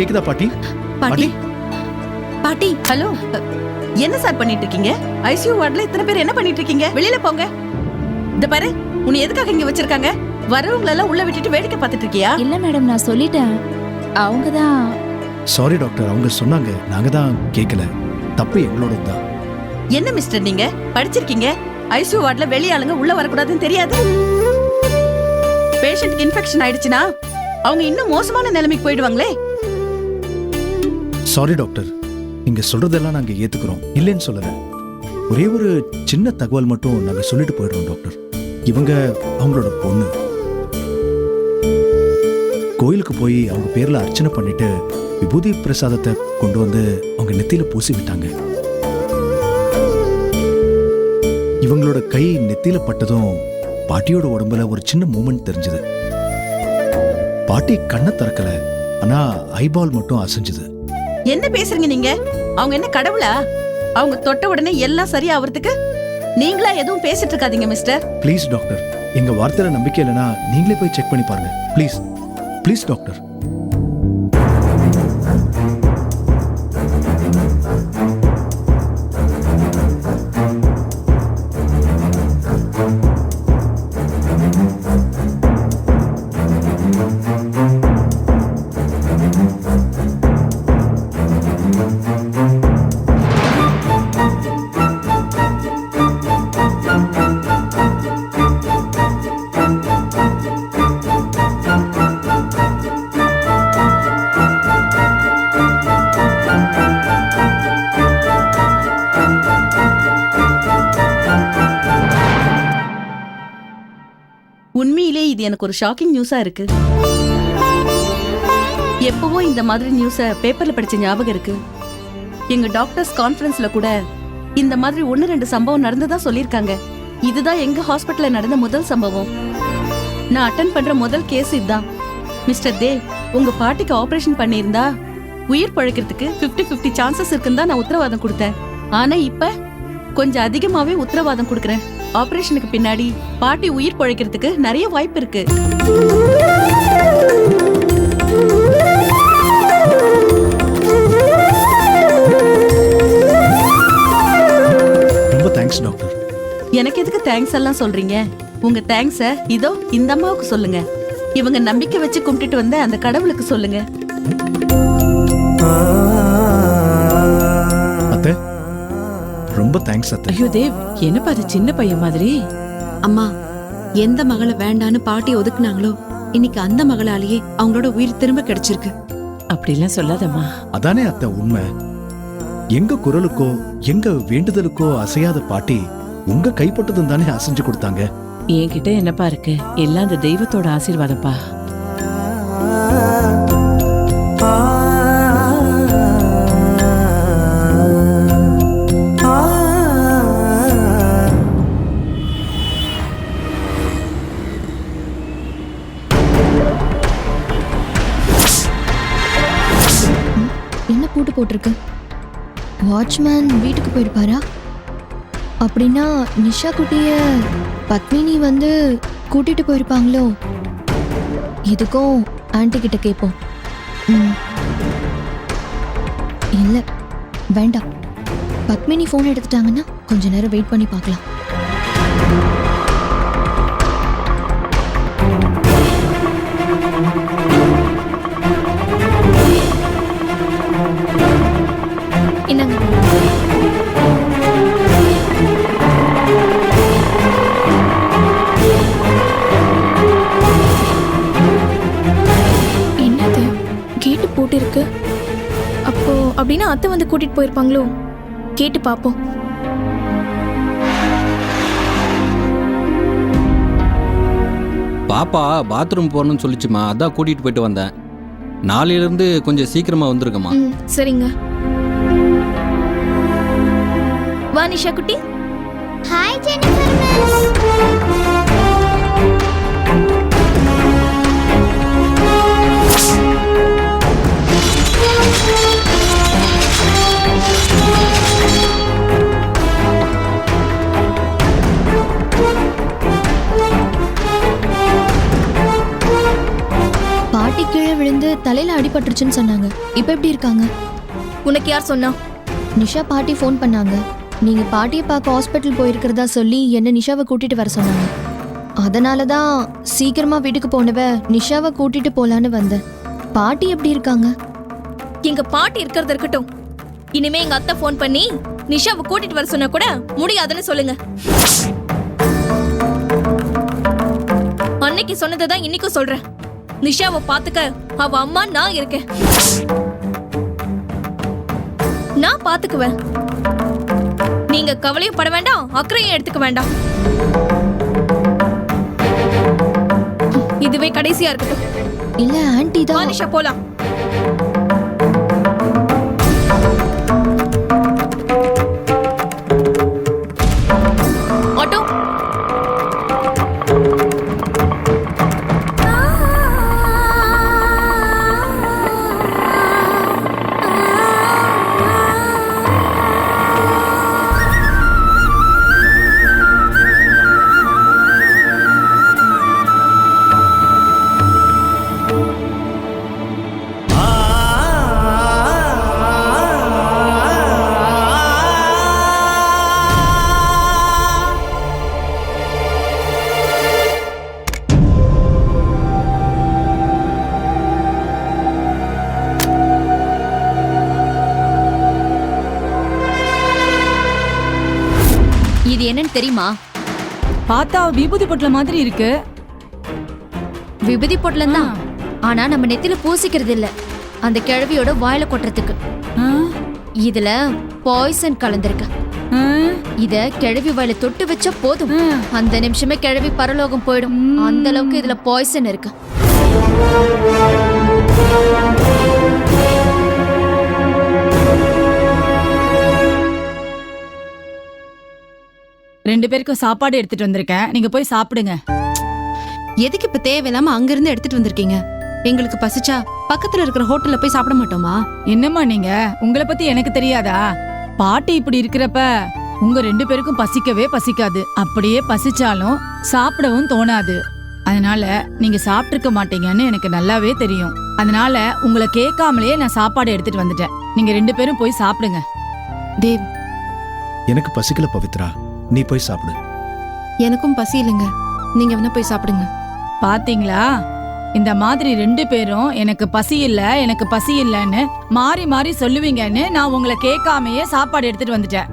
கேக்குதா பாட்டி? பாட்டி? பாட்டி? ஹலோ. என்ன சார் பண்ணிட்டு இருக்கீங்க ஐசியூ வார்டுல இத்தனை பேர் என்ன பண்ணிட்டு இருக்கீங்க வெளியில போங்க. இந்த பாரு உன்னை எதுக்காக இங்க வச்சிருக்காங்க? வரவங்கள எல்லாம் உள்ள விட்டுட்டு வேடிக்கை பார்த்துட்டு இருக்கியா இல்ல மேடம் நான் சொல்லிட்டேன். அவங்க தான் சாரி டாக்டர் அவங்க சொன்னாங்க. நாங்க தான் கேட்கல தப்பு எங்களோட தான். என்ன மிஸ்டர் நீங்க? படிச்சிருக்கீங்க? ஐசியூ வார்டுல வெளிய ஆளுங்க உள்ள வரக்கூடாதுன்னு தெரியாது? பேஷண்ட்க்கு இன்ஃபெக்ஷன் ஆயிடுச்சுன்னா அவங்க இன்னும் மோசமான நிலைமைக்கு போயிடுவாங்களே? சாரி டாக்டர் நீங்க சொல்றதெல்லாம் நாங்க ஏத்துக்கிறோம். இல்லைன்னு சொல்லல. ஒரே ஒரு சின்ன தகவல் மட்டும் நாங்க சொல்லிட்டு போயிடுறோம் டாக்டர் இவங்க அவங்களோட பொண்ணு. கோயிலுக்கு போய் அவங்க பேர்ல அர்ச்சனை பண்ணிட்டு விபூதி பிரசாதத்தை கொண்டு வந்து அவங்க நெத்தியில பூசி விட்டாங்க. இவங்களோட கை நெத்தியில பட்டதும் பாட்டியோட உடம்புல ஒரு சின்ன மூமெண்ட் தெரிஞ்சது. பாட்டி கண்ணை திறக்கல. ஆனா ஐபால் மட்டும் அசைஞ்சது. என்ன பேசுறீங்க நீங்க? அவங்க என்ன கடவுளா? அவங்க தொட்ட உடனே எல்லாம் சரியா ஆவறதுக்கு நீங்களா எதுவும் பேசிட்டு இருக்காதீங்க மிஸ்டர் ப்ளீஸ் டாக்டர் எங்க வார்த்தையில நம்பிக்கை இல்லைன்னா நீங்களே போய் செக் பண்ணி பாருங்க. ப்ளீஸ் ப்ளீஸ் டாக்டர் எனக்கு ஒரு ஷாக்கிங் நியூஸா இருக்கு. எப்பவோ இந்த மாதிரி நியூஸ பேப்பர்ல படிச்ச ஞாபகம் இருக்கு. எங்க டாக்டர்ஸ் கான்ஃபரன்ஸ்ல கூட இந்த மாதிரி ஒன்னு ரெண்டு சம்பவம் நடந்ததா சொல்லிருக்காங்க இதுதான் எங்க ஹாஸ்பிட்டல்ல நடந்த முதல் சம்பவம். நான் அட்டன் பண்ற முதல் கேஸ் இதுதான். மிஸ்டர் தேவ் உங்க பாட்டிக்கு ஆபரேஷன் பண்ணியிருந்தா உயிர் பழக்கிறதுக்கு ஃபிஃப்டி ஃபிஃப்டி சான்சஸ் இருக்குன்னு தான் நான் உத்தரவாதம் கொடுத்தேன். ஆனா இப்ப கொஞ்சம் அதிகமாவே உத்தரவாதம் கொடுக்குறேன். ஆபரேஷனுக்கு பின்னாடி பாட்டி உயிர் பழைக்கிறதுக்கு நிறைய வாய்ப்பு இருக்கு. ரொம்ப தேங்க்ஸ் டாக்டர் எனக்கு எதுக்கு தேங்க்ஸ் எல்லாம் சொல்றீங்க? உங்க தேங்க்ஸ இதோ இந்த அம்மாவுக்கு சொல்லுங்க. இவங்க நம்பிக்கை வச்சு கும்பிட்டுட்டு வந்த அந்த கடவுளுக்கு சொல்லுங்க. ரொம்ப தேங்க்ஸ் அத்தை. ஐயோ தேவ் என்னப்பா அது சின்ன பையன் மாதிரி? அம்மா எந்த மகளை வேண்டான்னு பாட்டி ஒதுக்குனாங்களோ இன்னைக்கு அந்த மகளாலேயே அவங்களோட உயிர் திரும்ப கிடைச்சிருக்கு. அப்படிலாம் சொல்லாதம்மா. அதானே அத்தை உண்மை. எங்க குரலுக்கோ எங்க வேண்டுதலுக்கோ அசையாத பாட்டி உங்க கைப்பட்டதும் தானே அசைஞ்சு கொடுத்தாங்க. என்கிட்ட என்னப்பா இருக்கு? எல்லாம் அந்த தெய்வத்தோட ஆசீர்வாதம்ப்பா. போட்டிருக்கு. வாட்ச்மேன் வீட்டுக்கு போயிருப்பாரா? அப்படின்னா நிஷா குட்டிய பத்மினி வந்து கூட்டிட்டு போயிருப்பாங்களோ? இதுக்கும் ஆன்ட்டி கிட்ட கேட்போம் இல்லை வேண்டாம். பத்மினி ஃபோன் எடுத்துட்டாங்கன்னா கொஞ்ச நேரம் வெயிட் பண்ணி பார்க்கலாம். கேட்டு போட்டு இருக்கு அப்போ அப்படின்னா அத்தை வந்து கூட்டிட்டு போயிருப்பாங்களோ? கேட்டு பார்ப்போம் பாப்பா பாத்ரூம் போகணும்னு சொல்லிச்சுமா. அதான் கூட்டிகிட்டு போயிட்டு வந்தேன். நாளையிலேருந்து கொஞ்சம் சீக்கிரமாக வந்துருக்கம்மா ம் சரிங்க. வா நிஷா குட்டி. ஹாய் ஜெனிஃபர் மிஸ் தலையில அடிபட்டுருச்சுன்னு சொன்னாங்க. இப்போ எப்படி இருக்காங்க? உனக்கு யார் சொன்னா? நிஷா பாட்டி ஃபோன் பண்ணாங்க. நீங்க பாட்டியை பார்க்க ஹாஸ்பிட்டல் போயிருக்கிறதா சொல்லி என்ன நிஷாவை கூட்டிட்டு வர சொன்னாங்க. அதனால தான் சீக்கிரமா வீட்டுக்கு போனவ நிஷாவை கூட்டிட்டு போலான்னு வந்தேன். பாட்டி எப்படி இருக்காங்க? எங்க பாட்டி இருக்கிறது இருக்கட்டும். இனிமே எங்க அத்தை ஃபோன் பண்ணி நிஷாவை கூட்டிட்டு வர சொன்னா கூட முடியாதுன்னு சொல்லுங்க. அன்னைக்கு சொன்னதை தான் இன்னைக்கும் சொல்றேன். நிஷாவை பாத்துக்க அவ அம்மா நான் இருக்கேன். நான் பாத்துக்குவேன் நீங்க கவலையும் பட வேண்டாம் அக்கறையும் எடுத்துக்க வேண்டாம். இதுவே கடைசியா இருக்கட்டும். இல்ல வா தான். நிஷா போலாம். தெரியுமா? பார்த்தா விபூதி பொட்டல மாதிரி இருக்கு. விபூதி பொட்டலம் தான். ஆனா நம்ம நெத்தில பூசிக்கிறது இல்ல. அந்த கிழவியோட வாயில கொட்டுறதுக்கு? இதுல பாய்சன் கலந்திருக்கு? இத கிழவி வாயில தொட்டு வச்சா போதும். அந்த நிமிஷமே கிழவி பரலோகம் போயிடும். அந்த அளவுக்கு இதுல பாய்சன் இருக்கு. ரெண்டு பேருக்கும் சாப்பாடு எடுத்துட்டு வந்திருக்கேன். நீங்க போய் சாப்பிடுங்க. எதுக்கு இப்ப தேவையில்லாம அங்கிருந்து எடுத்துட்டு வந்திருக்கீங்க? எங்களுக்கு பசிச்சா பக்கத்துல இருக்கிற ஹோட்டல்ல போய் சாப்பிட மாட்டோமா? என்னம்மா நீங்க? உங்களை பத்தி எனக்கு தெரியாதா? பாட்டி இப்படி இருக்கிறப்ப உங்க ரெண்டு பேருக்கும் பசிக்கவே பசிக்காது. அப்படியே பசிச்சாலும் சாப்பிடவும் தோணாது. அதனால நீங்க சாப்பிட்டிருக்க மாட்டீங்கன்னு எனக்கு நல்லாவே தெரியும். அதனால உங்களை கேட்காமலேயே நான் சாப்பாடு எடுத்துட்டு வந்துட்டேன். நீங்க ரெண்டு பேரும் போய் சாப்பிடுங்க. தேவ். எனக்கு பசிக்கல பவித்ரா. நீ போய் சாப்பிடு. எனக்கும் பசி இல்லைங்க. நீங்க வேணா போய் சாப்பிடுங்க. பாத்தீங்களா? இந்த மாதிரி ரெண்டு பேரும் எனக்கு பசி இல்ல எனக்கு பசி இல்லைன்னு மாறி மாறி சொல்லுவீங்கன்னு நான் உங்களை கேட்காமயே சாப்பாடு எடுத்துட்டு வந்துட்டேன்.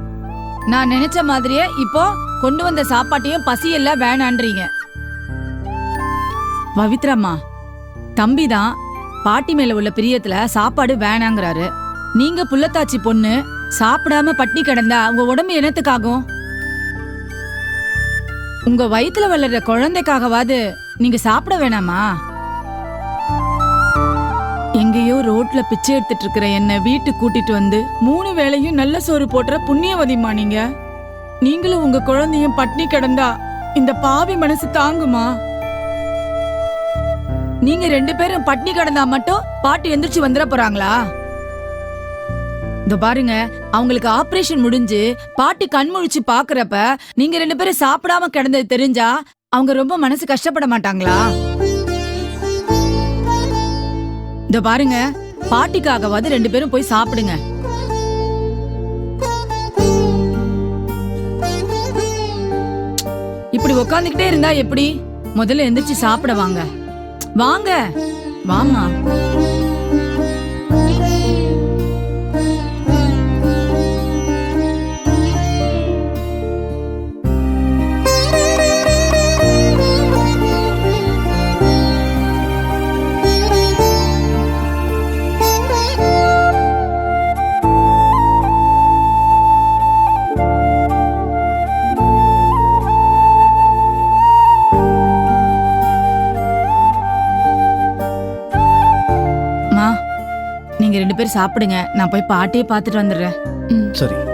நான் நினைச்ச மாதிரியே இப்போ கொண்டு வந்த சாப்பாட்டையும் பசி இல்ல வேணான்றீங்க. பவித்ராம்மா தம்பி தான் பாட்டி மேல உள்ள பிரியத்துல சாப்பாடு வேணாங்கிறாரு. நீங்க புள்ளத்தாச்சி பொண்ணு சாப்பிடாம பட்டினி கிடந்தா உங்க உடம்பு என்னத்துக்காகும்? உங்க வயித்துல வளர்ற குழந்தைக்காகவாது நீங்க சாப்பிட வேணாமா? எங்கேயோ ரோட்ல பிச்சை எடுத்துட்டு இருக்கிற என்ன வீட்டுக்கு கூட்டிட்டு வந்து மூணு வேளையும் நல்ல சோறு போட்டுற புண்ணியவதிமா நீங்க. நீங்களும் உங்க குழந்தையும் பட்னி கிடந்தா இந்த பாவி மனசு தாங்குமா? நீங்க ரெண்டு பேரும் பட்னி கிடந்தா மட்டும் பாட்டி எந்திரிச்சு வந்துட போறாங்களா? இந்த பாருங்க அவங்களுக்கு ஆபரேஷன் முடிஞ்சு பாட்டி கண்முழிச்சு பாக்குறப்ப நீங்க ரெண்டு பேரும் சாப்பிடாம கிடந்தது தெரிஞ்சா அவங்க ரொம்ப மனசு கஷ்டப்பட மாட்டாங்களா? இந்த பாருங்க பாட்டிக்காகவாது ரெண்டு பேரும் போய் சாப்பிடுங்க. இப்படி உக்காந்துக்கிட்டே இருந்தா எப்படி? முதல்ல எந்திரிச்சு சாப்பிட வாங்க. வாங்க. வாமா சாப்பிடுங்க. நான் போய் பாட்டியே பார்த்துட்டு வந்துடுறேன். சரி.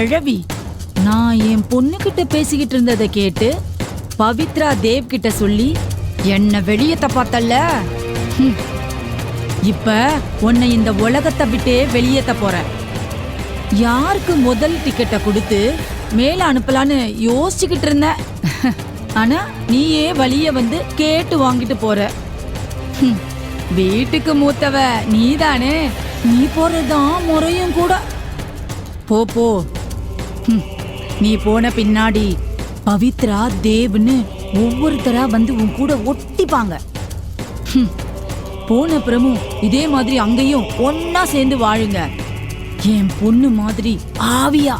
கிழவி. நான் என் பொண்ணுகிட்ட பேசிக்கிட்டு இருந்ததை கேட்டு பவித்ரா தேவ் கிட்ட சொல்லி என்ன வெளியத்த பார்த்தல்ல? இப்ப உன்னை இந்த உலகத்தை விட்டே வெளியேத்த போற யாருக்கு முதல் டிக்கெட்டை கொடுத்து மேல அனுப்பலான்னு யோசிச்சுக்கிட்டு இருந்தேன். ஆனா நீயே வழிய வந்து கேட்டு வாங்கிட்டு போற. வீட்டுக்கு மூத்தவ நீதானே. நீ போறதுதான் முறையும் கூட. போ போ. நீ போன பின்னாடி பவித்ரா தேவ்னு ஒவ்வொருத்தரா வந்து உன் கூட ஒட்டிப்பாங்க. போன பிரமு இதே மாதிரி அங்கேயும் ஒன்னா சேர்ந்து வாழுங்க. என் பொண்ணு மாதிரி ஆவியா.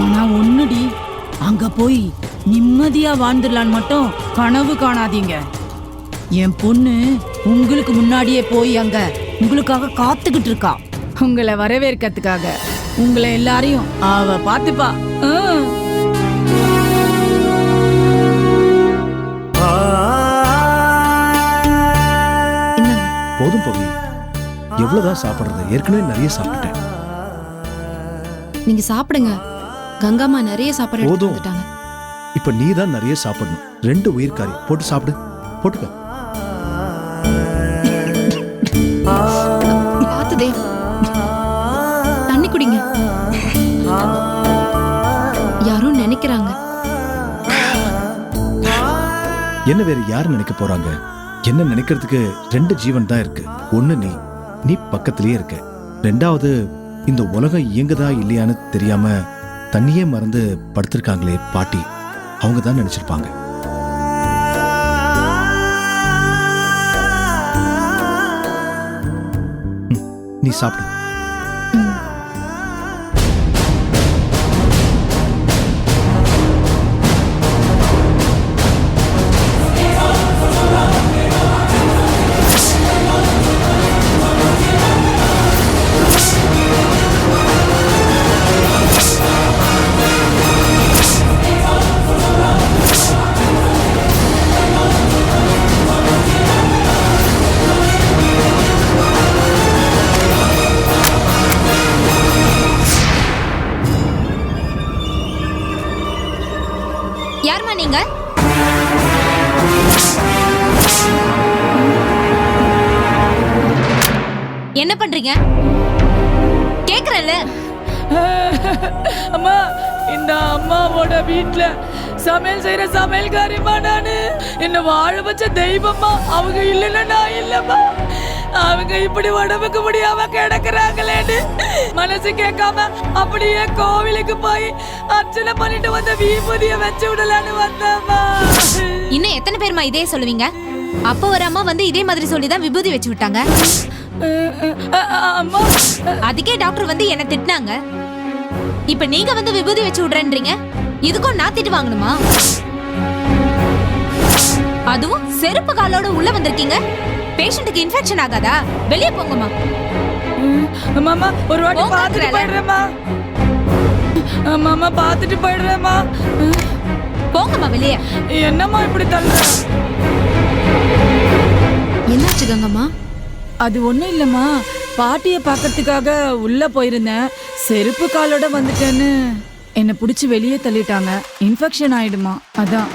ஆனா ஒண்ணுடி அங்க போய் நிம்மதியா வாழ்ந்துடலான்னு மட்டும் கனவு காணாதீங்க. என் பொண்ணு உங்களுக்கு முன்னாடியே போய் அங்க உங்களுக்காக காத்துக்கிட்டு இருக்கா. உங்களை வரவேற்கிறதுக்காக. உங்களை எல்லாரையும். அவ பாத்துப்பா போதும் பவி. எவ்வளவுதான் சாப்பிடுறது? ஏற்கனவே நிறைய சாப்பிட்டேன் நீங்க சாப்பிடுங்க. கங்காமா நிறைய சாப்பாடு போதும். வந்துட்டாங்க. இப்ப நீ தான் நிறைய சாப்பிடணும். ரெண்டு உயிர்காரி. போட்டு சாப்பிடு. போட்டுக்க. யாரும் நினைக்கிறாங்க. என்ன வேற யார் நினைக்க போறாங்க? என்ன நினைக்கிறதுக்கு ரெண்டு ஜீவன் தான் இருக்கு. ஒண்ணு நீ நீ பக்கத்திலேயே இருக்க. ரெண்டாவது இந்த உலகம் இயங்குதா இல்லையான்னு தெரியாம தண்ணியே மறந்து படுத்திருக்காங்களே பாட்டி. அவங்க தான் நினைச்சிருப்பாங்க. நீ சாப்பிடு. யார்மா நீங்க? என்ன பண்றீங்க? கேக்குறல்ல அம்மா இந்த அம்மாவோட வீட்ல சமையல் செய்யற சமையல்காரிமா நானு. என்ன வாழ வச்ச தெய்வமா அவங்க இல்லைன்னா நான் இல்லம்மா. அவங்க இப்படி உடம்புக்கு முடியாம கிடக்குறாங்களேன்னு மனசு கேட்காம அப்படியே கோவிலுக்கு போய் அர்ச்சனை பண்ணிட்டு வந்த வீபதிய வச்சு விடலான்னு வந்தம்மா. இன்னும் எத்தனை பேர்மா இதே சொல்லுவீங்க? அப்போ ஒரு அம்மா வந்து இதே மாதிரி சொல்லி தான் விபூதி வச்சு விட்டாங்க. அம்மா. அதுக்கே டாக்டர் வந்து என்ன திட்டினாங்க. இப்ப நீங்க வந்து விபூதி வச்சு விடுறேன்றீங்க? இதுக்கும் நான் திட்டு வாங்கணுமா? அதுவும் செருப்பு காலோட உள்ள வந்திருக்கீங்க? பேஷண்ட்டுக்கு இன்ஃபெக்ஷன் ஆகாதா? வெளியே போங்கம்மா. மாமா ஒரு வாட்டி பார்த்துட்டு. போயிடுறேம்மா. மாமா பார்த்துட்டு போயிடுறேம்மா. போங்கம்மா வெளியே. என்னம்மா இப்படி தள்ளுற? என்னாச்சு கங்கம்மா? அது ஒண்ணும் இல்லம்மா. பாட்டிய பார்க்கறதுக்காக உள்ள போயிருந்தேன். செருப்பு காலோட வந்துட்டேன்னு. என்னை பிடிச்சி வெளியே தள்ளிட்டாங்க. இன்ஃபெக்ஷன் ஆயிடுமா. அதான்.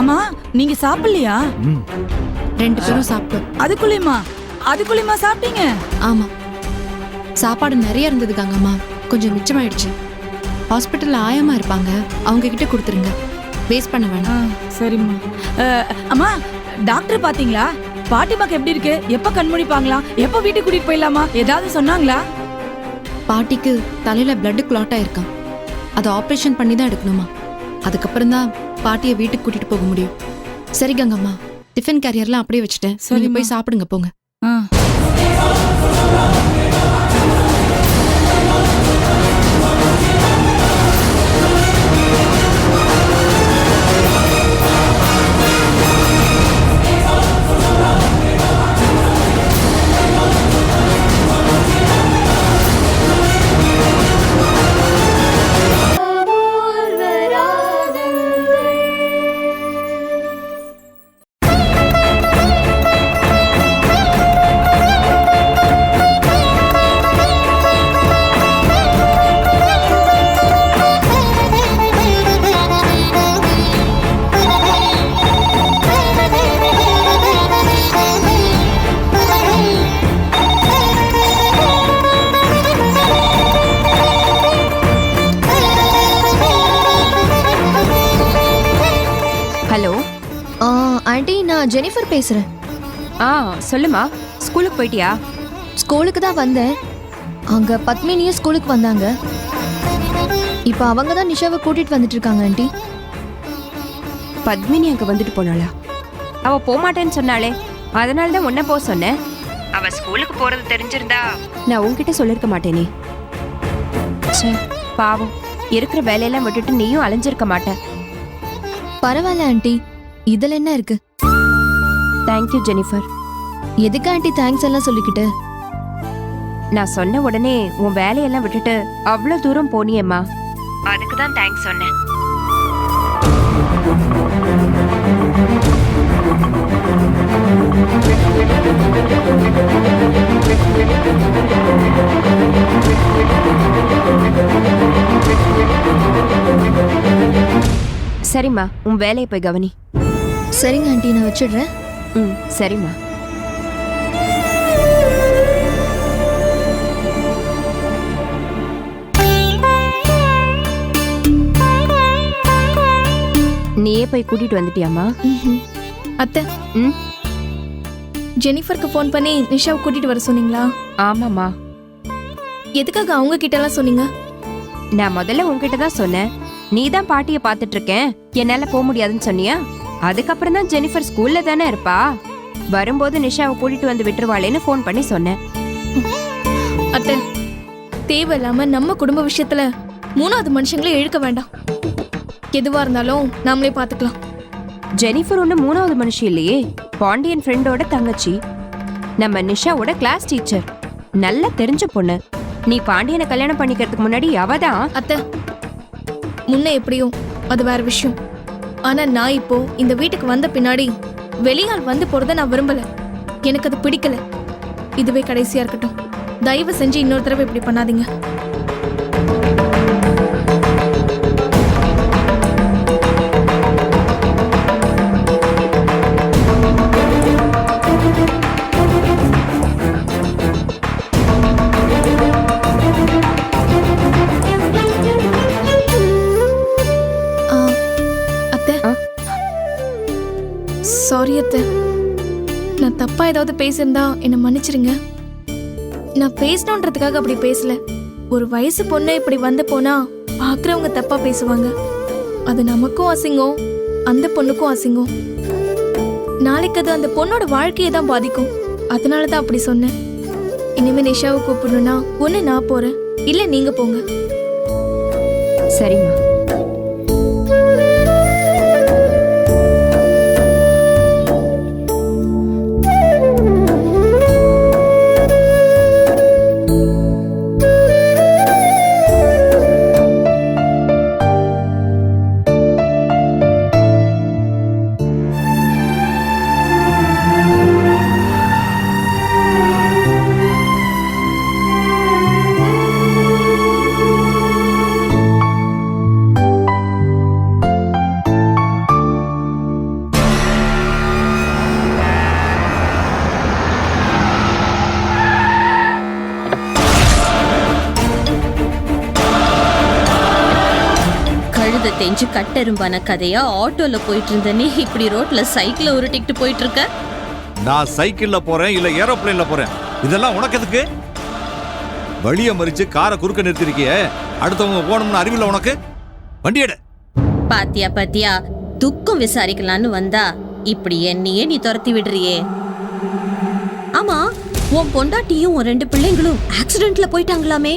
ஆமா நீங்க சாப்பிடலையா? ம். ரெண்டு பேரும் சாப்பிட்டோம். அதுக்குள்ளேயுமா? அதுக்குள்ளேயுமா சாப்பிட்டீங்க? ஆமா. சாப்பாடு நிறைய இருந்தது கங்கம்மா கொஞ்சம் மிச்சமாயிடுச்சு. ஹாஸ்பிட்டல்ல ஆயமா இருப்பாங்க. அவங்க கிட்ட கொடுத்துருங்க. வேஸ்ட் பண்ண வேணாம். சரிம்மா. அம்மா டாக்டர் பாத்தீங்களா பாட்டிமாக்கு எப்படி இருக்கு? எப்ப கண்மூடிப்பாங்களா எப்ப வீட்டுக்கு கூட்டிட்டு போயிடலாமா? ஏதாவது சொன்னாங்களா? பாட்டிக்கு தலையில பிளட் கிளாட் ஆயிருக்கான் அதை ஆபரேஷன் பண்ணி தான் எடுக்கணுமா? அதுக்கப்புறம் தான் பாட்டியை வீட்டுக்கு கூட்டிட்டு போக முடியும் சரி கங்கம்மா டிஃபன் கேரியர்லாம் அப்படியே வச்சுட்டேன் சரிம்மா. போய் சாப்பிடுங்க போங்க ஆ. நான் ஜெனிஃபர் பேசுறேன். ஆ சொல்லுமா. ஸ்கூலுக்கு போயிட்டியா? ஸ்கூலுக்கு தான் வந்தேன். அங்க பத்மினியும் ஸ்கூலுக்கு வந்தாங்க. இப்போ அவங்க தான் நிஷாவை கூட்டிட்டு வந்துட்டு இருக்காங்க ஆண்டி. பத்மினி அங்க வந்துட்டு போனாளா? அவ போமாட்டேன்னு சொன்னாளே. அதனால தான் உன்ன போக சொன்னேன். அவ ஸ்கூலுக்கு போறது தெரிஞ்சிருந்தா நான் உன்கிட்ட சொல்லிருக்க மாட்டேனே. ச்சே. பாவம். இருக்கிற வேலையெல்லாம் விட்டுட்டு நீயும் அலைஞ்சிருக்க மாட்ட. பரவாயில்ல ஆண்டி. இதுல என்ன இருக்கு? தேங்க்யூ ஜெனிஃபர் எதுக்கு ஆண்டி தேங்க்ஸ் எல்லாம் சொல்லிக்கிட்டு? நான் சொன்ன உடனே உன் வேலையெல்லாம் விட்டுட்டு அவ்வளோ தூரம் போனியேம்மா. அதுக்கு தான் தேங்க்ஸ் சொன்னேன். சரிம்மா உன் வேலையை போய் கவனி. சரிங்க ஆண்டி நான் வச்சிடுறேன். ம் சரிம்மா. நீயே போய் கூட்டிட்டு வந்துட்டியாம்மா? ம்ஹும். அத்தை ம்? ஜெனிஃபருக்கு ஃபோன் பண்ணி நிஷாவை கூட்டிட்டு வர சொன்னீங்களா? ஆமாம்மா. எதுக்காக அவங்க கிட்ட எல்லாம் சொன்னீங்க? நான் முதல்ல உன்கிட்ட தான் சொன்னேன். நீ தான் பாட்டியை பார்த்துட்டு இருக்கேன். என்னால போக முடியாதுன்னு சொன்னியா? அதுக்கப்புறம் தான் ஜெனிஃபர் ஸ்கூல்ல தானே இருப்பா? வரும்போது நிஷாவை கூட்டிட்டு வந்து விட்டுருவாளேன்னு ஃபோன் பண்ணி சொன்னேன். அத்தை தேவையில்லாம நம்ம குடும்ப விஷயத்துல மூணாவது மனுஷங்களை இழுக்க வேண்டாம். எதுவா இருந்தாலும் நாமளே பாத்துக்கலாம். ஜெனிஃபர் ஒன்று மூணாவது மனுஷி இல்லையே? பாண்டியன் ஃப்ரெண்டோட தங்கச்சி. நம்ம நிஷாவோட கிளாஸ் டீச்சர் நல்லா தெரிஞ்ச பொண்ணு. நீ பாண்டியனை கல்யாணம் பண்ணிக்கிறதுக்கு முன்னாடி அவ தான் அத்தை முன்ன எப்படியோ அது வேற விஷயம். ஆனா நான் இப்போ இந்த வீட்டுக்கு வந்த பின்னாடி வெளியால் வந்து போறத நான் விரும்பல. எனக்கு அது பிடிக்கல. இதுவே கடைசியா இருக்கட்டும். தயவு செஞ்சு இன்னொரு தடவை இப்படி பண்ணாதீங்க. அத்தை நான் தப்பா ஏதாவது பேசியிருந்தா என்னை மன்னிச்சிருங்க. நான் பேசணுன்றதுக்காக அப்படி பேசல. ஒரு வயசு பொண்ணு இப்படி வந்து போனா பாக்குறவங்க தப்பா பேசுவாங்க. அது நமக்கும் அசிங்கம் அந்த பொண்ணுக்கும் அசிங்கம். நாளைக்கு அது அந்த பொண்ணோட வாழ்க்கையை தான் பாதிக்கும். அதனால தான் அப்படி சொன்னேன். இனிமே நிஷாவை கூப்பிடணும்னா ஒன்று நான் போறேன். இல்லை நீங்க போங்க. சரிம்மா. கழுத தெஞ்சு கட்டெரும்பான கதையா ஆட்டோல போயிட்டு இருந்தனே இப்படி ரோட்ல சைக்கிள உருட்டிக்கிட்டு போயிட்டு இருக்க நான் சைக்கிள்ல போறேன் இல்ல ஏரோப்ளேன்ல போறேன். இதெல்லாம் உனக்கு எதுக்கு? வழிய மறிச்சு காரை குறுக்க நிறுத்திருக்கியே. அடுத்தவங்க போகணும்னு அறிவில்ல உனக்கு? வண்டி எடு. பாத்தியா பாத்தியா துக்கம் விசாரிக்கலான்னு வந்தா இப்படி என்னையே நீ துரத்தி விடுறியே. ஆமா உன் பொண்டாட்டியும் உன் ரெண்டு பிள்ளைங்களும் ஆக்சிடென்ட்ல போயிட்டாங்களாமே.